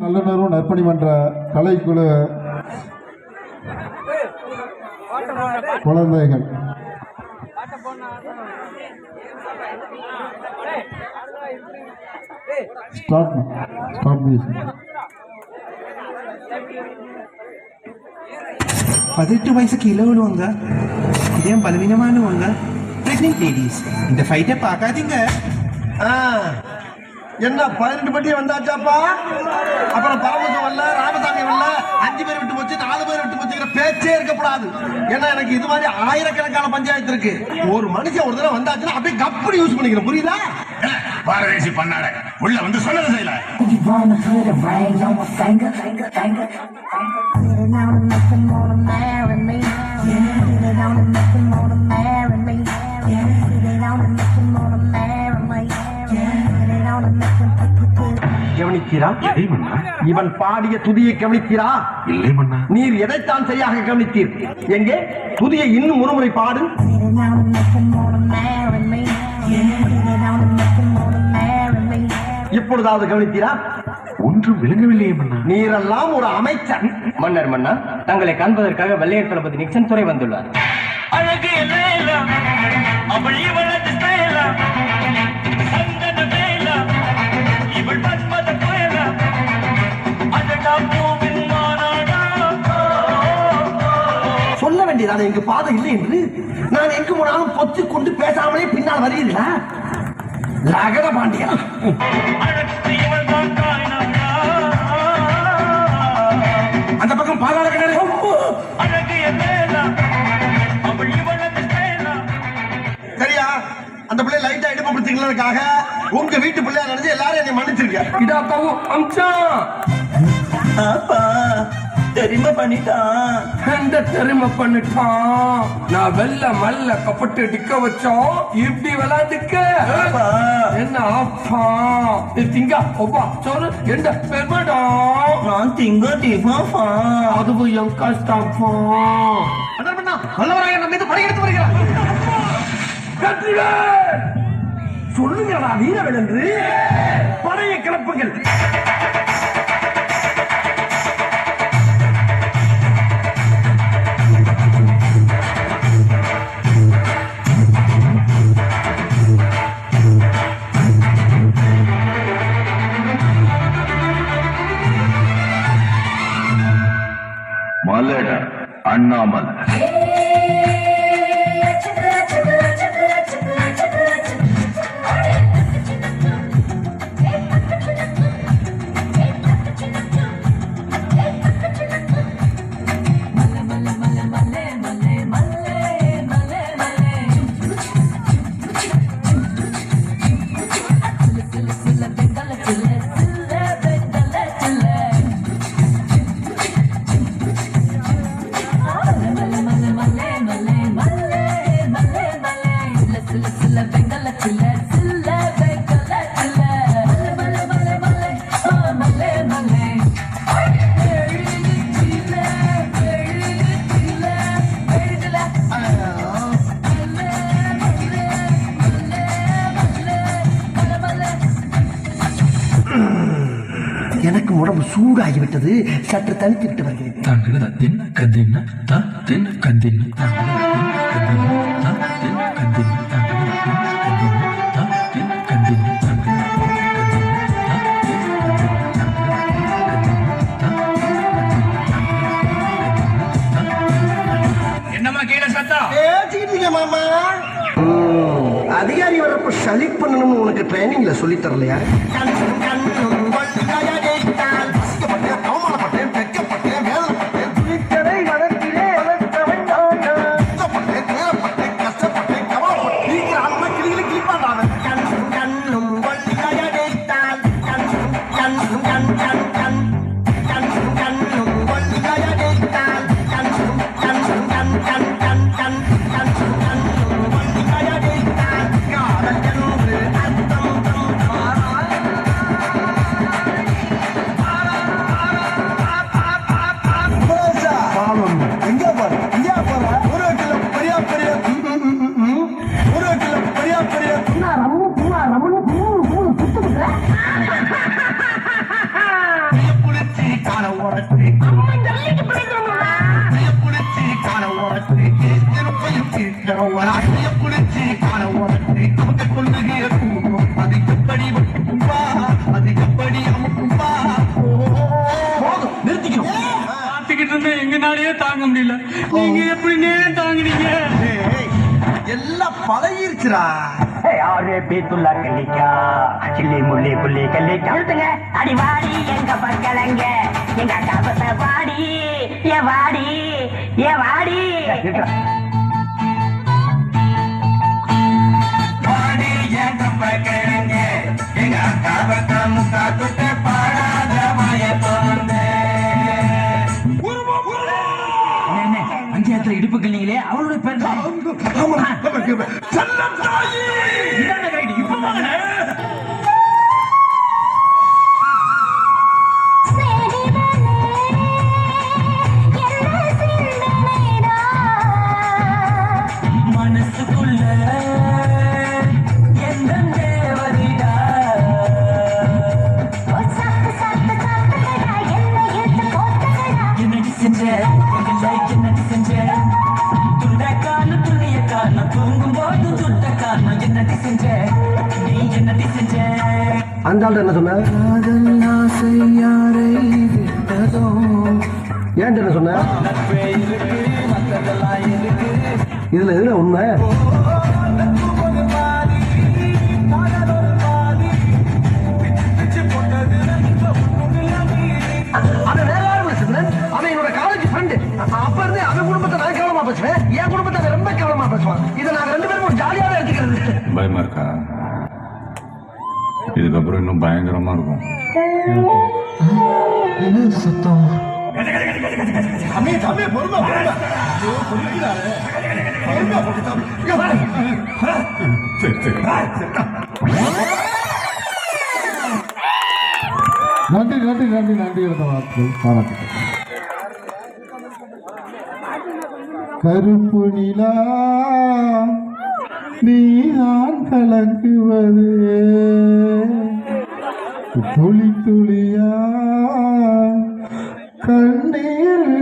நல்லுணர்வு நற்பணி மன்ற கலைக்குழு குழந்தைகள். ஸ்டார்ட் ஸ்டார்ட் பதினெட்டு வயசுக்கு கீழே விழுவாங்க இதயம் பலவீனமானவங்க பிரெக்னென்ட் லேடிஸ் இந்த ஃபைட்டை பார்க்காதீங்க ஆ, என்ன பதினெட்டு பட்டி வந்தாச்சாப்பா? அப்புறம் பரமசம் வரல ராமசாமி வரல அஞ்சு பேர் விட்டு போச்சு நாலு பேர் விட்டு போச்சுங்கிற பேச்சே இருக்கக்கூடாது. ஏன்னா எனக்கு இது மாதிரி ஆயிரக்கணக்கான பஞ்சாயத்து இருக்கு. ஒரு மனுஷன் ஒரு தடவை வந்தாச்சுன்னா அப்படியே கப்படி யூஸ் பண்ணிக்கிறேன். புரியுதா? பாரதேசி பண்ணாட உள்ள வந்து சொன்னது செய்யல. On and make them wanna marry me. On and make them wanna marry me. கவனிக்கிறா எதை மன்னா. இவன் பாடிய துதியை கவனிக்கிறா இல்லை மன்னா. நீர் எதைத்தான் சரியாக கவனித்தீர்? எங்கே? துதியை இன்னும் ஒருமுறை பாடு. இப்பொழுதாவது கவனித்தீரா? ஒன்றும் விளங்கவில்லையே மன்னா. நீரெல்லாம் ஒரு அமைச்சர். மன்னர் மன்னா தங்களை காண்பதற்காக வெள்ளையர் தளபதி நிக்சன் துறை வந்துள்ளார். அழகு வேண்டியதானே எங்க பாதை இல்லை என்று நான் எங்கு போனாலும் பொத்து கொண்டு பேசாமலே பின்னால் வருகிறீர்களா? லகட பாண்டியா. அந்த பக்கம் பாதாள கிணறு. சரியா? அந்த பிள்ளை லைட்டா இடுப்பு பிடிச்சிங்களதுக்காக உங்க வீட்டு பிள்ளையா நினைச்சு எல்லாரும் என்னை மன்னிச்சிருக்க. இதா பாவு தெரியுமா பண்ணிட்டான். எந்த தெரிமை பண்ணிட்டான். நான் வெள்ள மல்ல கப்பட்டு டிக்க வச்சோம். இப்படி விளாண்டுக்க. என்ன அப்பா திங்க ஒப்பா சொல்லு எந்த பெருமடா? நான் திங்க டிஃபாஃபா அதுவும் என் கஷ்டப்பா. வல்லவராக நம்ம மீது படையெடுத்து வருகிறார்! சொல்லுங்களா வீரவேல் என்று. படையை கிளப்புங்கள் Hey! சூடாகிவிட்டது. சற்று தனித்து விட்டு வருகிறேன். தாங்கள தின்ன கந்தின்ன தா தின்ன கந்தின்ன தாங்கள தின்ன கந்தின்ன தா தின்ன தாங்கள என்னம்மா கீழே சத்தம்? பேசிக்கிட்டீங்க மாமா. அதிகாரி வரப்ப சளி பண்ணணும்னு உனக்கு ட்ரைனிங்ல சொல்லி தரலையா? பெரிய பெரிய ரமணு பூமா ரமணு பூ பூ குத்து நீங்க எப்படி நேரம் தாங்குனீங்க? எல்லாம் பழகிருச்சுடா. யாரு பீத்துள்ள கல்லிக்கா சில்லி முள்ளி புள்ளி கல்லிக்கா. நிறுத்துங்க அடி வாடி எங்க பக்கலங்க எங்க கபத்தை வாடி ஏ வாடி ஏ வாடி. பேர் மனசுக்குள்ள என்னடி செஞ்ச நீ என்னடி செஞ்ச அந்த ஆள் என்ன சொன்ன ஏன் என்ன சொன்ன இதுல எதுல உண்மை என்னோட காலேஜ் ஃப்ரெண்டு அப்ப இருந்து அவன் குடும்பத்தை நான் கேவலமா பேசுவேன். என் குடும்பத்தை ரொம்ப கேவலமா பேசுவான். இதை நாங்க ரெண்டு பேரும் எடுத்துக்கிறது பயமா இருக்கா? இதுக்கப்புறம் இன்னும் பயங்கரமா இருக்கும். சரி சரி. நன்றி நன்றி நன்றி நன்றி இருந்த வார்த்தைகள் பாராட்டுகள் கருப்பு நிலா நீதான் கலங்குவது? துளி துளியா கண்ணீர்